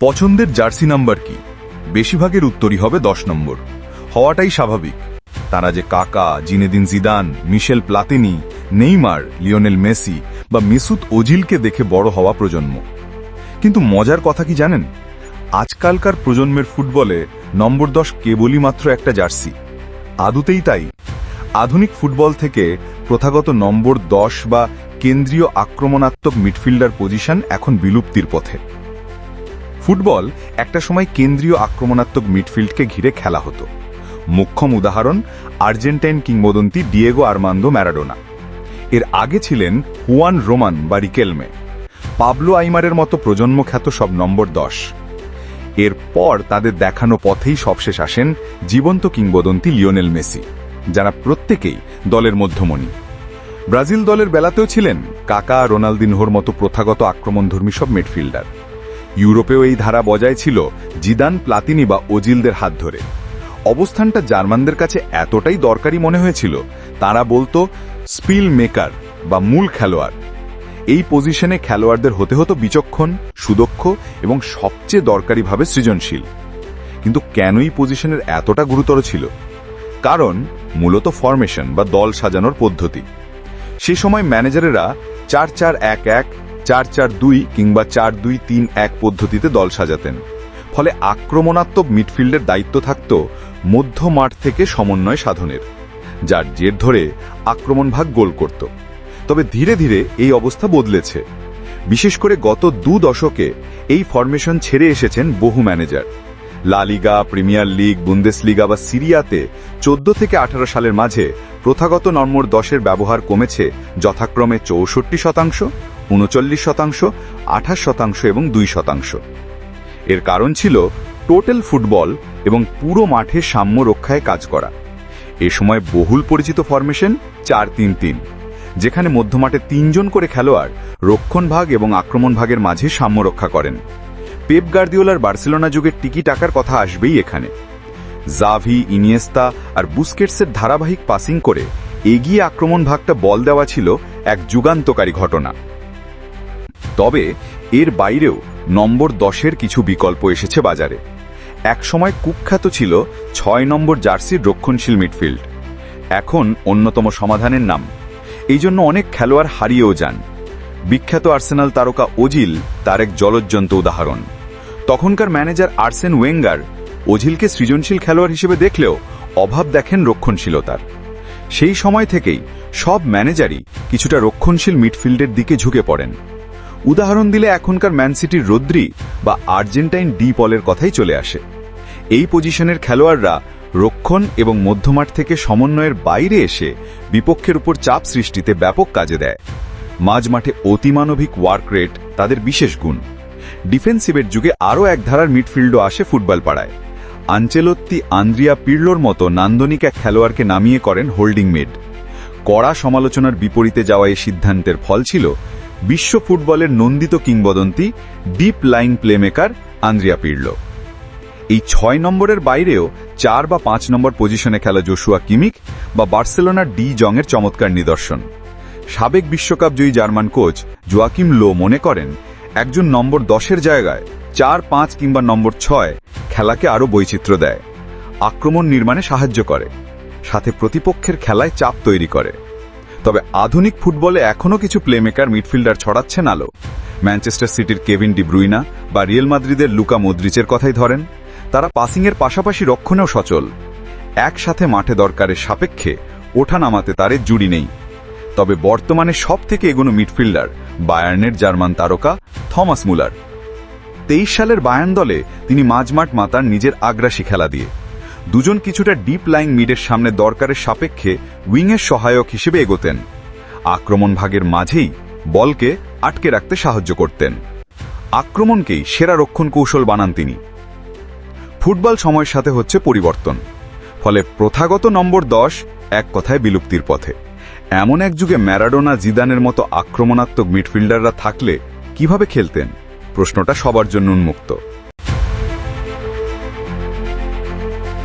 পছন্দের jersey number কি? বেশিরভাগের উত্তরই হবে দশ নম্বর। হওয়াটাই স্বাভাবিক। তারা যে Kaka, Zinedine Zidane, Michel Platini, Neymar, Lionel Messi বা মেসুত ওজিলকে দেখে বড় হওয়া প্রজন্ম। কিন্তু মজার কথা কি জানেন? আজকালকার প্রজন্মের ফুটবলে নম্বর দশ কেবলই মাত্র একটা জার্সি। আদুতেই তাই। আধুনিক ফুটবল থেকে প্রথাগত নম্বর দশ বা কেন্দ্রীয় আক্রমণাত্মক মিডফিল্ডার পজিশন এখন বিলুপ্তির পথে। ফুটবল একটা সময় কেন্দ্রীয় আক্রমণাত্মক মিডফিল্ডকে ঘিরে খেলা হতো। মুখ্যম উদাহরণ, আর্জেন্টাইন কিংবদন্তি ডিয়েগো আর্মান্দো ম্যারাডোনা। এর আগে ছিলেন হুয়ান রোমান বা রিকেলমে। পাবলো আইমারের মতো প্রজন্ম খ্যাত সব নম্বর দশ। এরপর তাদের দেখানো পথেই সবশেষ আসেন জীবন্ত কিংবদন্তি লিওনেল মেসি, যারা প্রত্যেকেই দলের মধ্যমণি। ব্রাজিল দলের বেলাতেও ছিলেন কাকা রোনালদিনহোর মতো প্রথাগত আক্রমণধর্মী সব মিডফিল্ডার। ইউরোপেও এই ধারা বজায় ছিল জিদান, প্লাতিনি বা ওজিলদের হাত ধরে। অবস্থানটা জার্মানদের কাছে এতটাই দরকারি মনে হয়েছিল, তারা বলতো স্পিল মেকার বা মূল খেলোয়াড়। এই পজিশনে খেলোয়াড়দের হতে হতো বিচক্ষণ, সুদক্ষ এবং সবচেয়ে দরকারিভাবে সৃজনশীল। কিন্তু কেনই পজিশনের এতটা গুরুতর ছিল? কারণ মূলত ফরমেশন বা দল সাজানোর পদ্ধতি। সে সময় ম্যানেজারেরা চার চার এক এক চার চার দুই কিংবা চার দুই তিন এক পদ্ধতিতে দল সাজাতেন। ফলে আক্রমণাত্মক মিডফিল্ডের দায়িত্ব থাকত মধ্য মাঠ থেকে সমন্বয় সাধনের, যার জের ধরে আক্রমণ ভাগ গোল করত। তবে ধীরে ধীরে এই অবস্থা বদলেছে। বিশেষ করে গত দু দশকে এই ফরমেশন ছেড়ে এসেছেন বহু ম্যানেজার। লা লিগা, প্রিমিয়ার লিগ, বুন্দেসলিগা বা সিরিয়াতে চোদ্দ থেকে আঠারো সালের মাঝে প্রথাগত নম্বর দশের ব্যবহার কমেছে যথাক্রমে চৌষট্টি শতাংশ। উনচল্লিশ শতাংশ, আঠাশ শতাংশ এবং দুই শতাংশ। এর কারণ ছিল টোটাল ফুটবল এবং পুরো মাঠে সাম্য রক্ষায় কাজ করা। এ সময় বহুল পরিচিত ফরমেশন চার তিন তিন, যেখানে মধ্যমাঠে তিনজন করে খেলোয়াড় রক্ষণ ভাগ এবং আক্রমণ ভাগের মাঝে সাম্য রক্ষা করেন। পেপ গার্দিওলার বার্সেলোনা যুগের টিকি টাকার কথা আসবেই এখানে। জাভি, ইনিয়েস্তা আর বুস্কেটসের ধারাবাহিক পাসিং করে এগিয়ে আক্রমণ ভাগটা বল দেওয়া ছিল এক যুগান্তকারী ঘটনা। তবে এর বাইরেও নম্বর দশের কিছু বিকল্প এসেছে বাজারে। একসময় কুখ্যাত ছিল ছয় নম্বর জার্সির রক্ষণশীল মিডফিল্ড। এখন অন্যতম সমাধানের নাম। এই জন্য অনেক খেলোয়াড় হারিয়েও যান। বিখ্যাত আর্সেনাল তারকা ওজিল তার এক জলজ্জন্ত উদাহরণ। তখনকার ম্যানেজার আর্সেন ওয়েঙ্গার ওঝিলকে সৃজনশীল খেলোয়াড় হিসেবে দেখলেও অভাব দেখেন রক্ষণশীলতার। সেই সময় থেকেই সব ম্যানেজারই কিছুটা রক্ষণশীল মিডফিল্ডের দিকে ঝুঁকে পড়েন। উদাহরণ দিলে এখনকার ম্যানসিটির রদ্রি বা আর্জেন্টাইন ডি পলের কথাই চলে আসে। এই পজিশনের খেলোয়াড়রা রক্ষণ এবং মধ্যমাঠ থেকে সমন্বয়ের বাইরে এসে বিপক্ষের উপর চাপ সৃষ্টিতে ব্যাপক কাজে দেয়। মাঝমাঠে অতিমানবিক ওয়ার্ক রেট তাদের বিশেষ গুণ। ডিফেন্সিভের যুগে আরও এক ধারার মিডফিল্ডও আসে ফুটবল পাড়ায়। আঞ্চেলত্তি আন্দ্রিয়া পির্লোর মতো নান্দনিক এক খেলোয়াড়কে নামিয়ে করেন হোল্ডিং মিড। কড়া সমালোচনার বিপরীতে যাওয়া এই সিদ্ধান্তের ফল ছিল বিশ্ব ফুটবলের নন্দিত কিংবদন্তি, deep line playmaker Andrea Pirlo. এই ছয় নম্বরের বাইরেও চার বা পাঁচ নম্বর পজিশনে খেলা জোশুয়া কিমিক বা বার্সেলোনার ডি জংয়ের চমৎকার নিদর্শন। সাবেক বিশ্বকাপ জয়ী জার্মান কোচ জোয়াকিম লো মনে করেন, একজন নম্বর দশের জায়গায় চার, পাঁচ কিংবা নম্বর ছয় খেলাকে আরও বৈচিত্র্য দেয়। আক্রমণ নির্মাণে সাহায্য করে, সাথে প্রতিপক্ষের খেলায় চাপ তৈরি করে। তবে আধুনিক ফুটবলে এখনও কিছু প্লেমেকার মিডফিল্ডার ছড়াচ্ছেন আলো। ম্যানচেস্টার সিটির কেভিন ডিব্রুইনা বা রিয়েল মাদ্রিদের লুকা মদ্রিচের কথাই ধরেন। তারা পাসিংয়ের পাশাপাশি রক্ষণেও সচল। একসাথে মাঠে দরকারের সাপেক্ষে ওঠা নামাতে তারের জুড়ি নেই। তবে বর্তমানে সব থেকে এগোনো মিডফিল্ডার বায়ার্নের জার্মান তারকা থমাস মুলার। তেইশ সালের বায়ান দলে তিনি মাঝমাঠ মাতার নিজের আগ্রাসী খেলা দিয়ে। দুজন কিছুটা ডিপ লাইন মিডের সামনে দরকারের সাপেক্ষে উইংয়ের সহায়ক হিসেবে এগোতেন। আক্রমণ ভাগের মাঝেই বলকে আটকে রাখতে সাহায্য করতেন। আক্রমণকেই সেরা রক্ষণ কৌশল বানান তিনি। ফুটবল সময়ের সাথে হচ্ছে পরিবর্তন। ফলে প্রথাগত নম্বর দশ এক কথায় বিলুপ্তির পথে। এমন এক যুগে ম্যারাডোনা জিদানের মতো আক্রমণাত্মক মিডফিল্ডাররা থাকলে কীভাবে খেলতেন? প্রশ্নটা সবার জন্য উন্মুক্ত।